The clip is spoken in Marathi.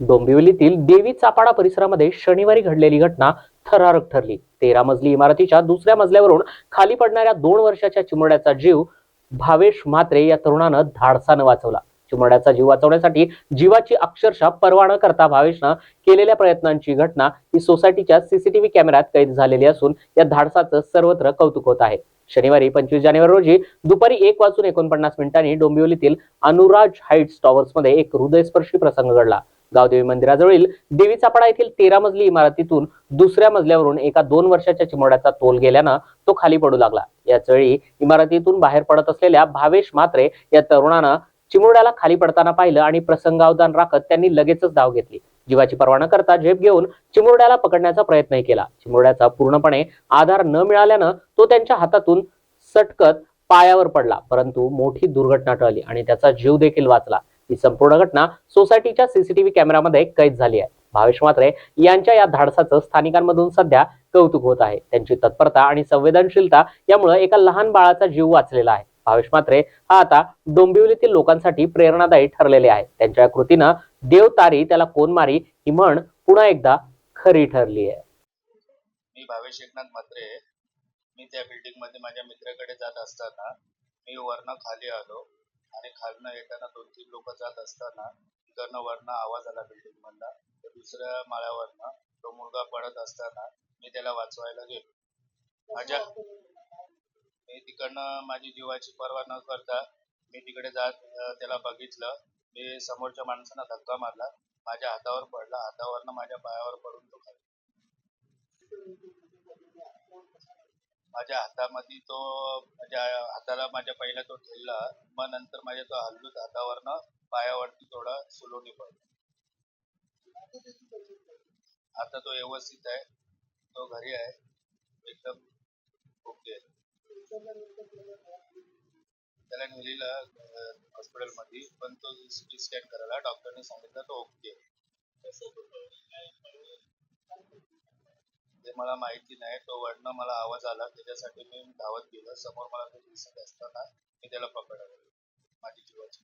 डोंबिवलीतील देवी चापाडा परिसरामध्ये शनिवारी घडलेली घटना थरारक ठरली. तेरा मजली इमारतीच्या दुसऱ्या मजल्यावरून खाली पडणाऱ्या दोन वर्षाच्या चिमुरड्याचा जीव भावेश म्हात्रे या तरुणानं धाडसानं वाचवला. चिमुरड्याचा जीव वाचवण्यासाठी जीवाची अक्षरशः पर्वा न करता भावेशनं केलेल्या प्रयत्नांची घटना ही सोसायटीच्या सीसीटीव्ही कॅमेऱ्यात कैद झालेली असून या धाडसाचं सर्वत्र कौतुक होत आहे. शनिवारी पंचवीस जानेवारी रोजी दुपारी एक वाजून एकोणपन्नास मिनिटांनी डोंबिवलीतील अनुराज हाईट्स टॉवर्समध्ये एक हृदयस्पर्शी प्रसंग घडला. गावदेवी मंदिराजवळील देवी चापडा येथील तेरा मजली इमारतीतून दुसऱ्या मजल्यावरून एका दोन वर्षाच्या चिमुरड्याचा तोल गेल्यानं तो खाली पडू लागला. याच वेळी इमारतीतून बाहेर पडत असलेल्या भावेश मात्रे या तरुणानं चिमुरड्याला खाली पडताना पाहिलं आणि प्रसंगावधान राखत त्यांनी लगेचच धाव घेतली. जीवाची पर्वा न करता झेप घेऊन चिमुरड्याला पकडण्याचा प्रयत्नही केला. चिमुरड्याचा पूर्णपणे आधार न मिळाल्यानं तो त्यांच्या हातातून सटकत पायावर पडला. परंतु मोठी दुर्घटना टळली आणि त्याचा जीव देखील वाचला. ही संपूर्ण घटना सोसायटीच्या सीसीटीव्ही कॅमेरामध्ये कैद झाली आहे. भावेश मात्रे यांच्या या धाडसाचं स्थानिकांमधून सध्या कौतुक होत आहे. त्यांची तत्परता आणि संवेदनशीलता यामुळे एका लहान बाळाचा जीव वाचलेला आहे. भावेश मात्रे हा आता डोंबिवलीतील लोकांसाठी प्रेरणादायी ठरलेले आहे त्यांच्या या कृतीनं देव तारी त्याला कोण मारी ही म्हण पुन्हा एकदा खरी ठरली आहे. मी भावेश एकनाथ मात्रे मी त्या बिल्डिंगमध्ये माझ्या मित्राकडे जात असताना मी वरनं खाली आलो. आणि खालनं येताना दोन तीन लोक जात असताना तिकडनं वरनं आवाज आला बिल्डिंग मधला तर दुसऱ्या माळ्यावरनं तो मुलगा पडत असताना मी त्याला वाचवायला गेलो. माझ्या मी तिकडनं माझी जीवाची पर्वा न करता मी तिकडे जात त्याला बघितलं. मी समोरच्या माणसानं धक्का मारला. माझ्या हातावर पडला. हातावरनं माझ्या पायावर पडून तो खाली माझ्या हातामध्ये तो माझ्या हाताला माझ्या पहिला तो ठेवला मग नंतर माझ्या तो हल्लूच हातावरनं पायावरती थोडा सुलोनी पडला. आता तो व्यवस्थित आहे. तो घरी आहे. एकदम ओके. त्याला नेलेला हॉस्पिटलमध्ये पण तो सिटी स्कॅन करायला डॉक्टरने सांगितलं तो ओके. आहे. ते मला माहिती नाही तो वडनं मला आवाज आला त्याच्यासाठी मी धावत गेलो. समोर मला तो दिसत असताना मी त्याला पकडलं माझी जीवाची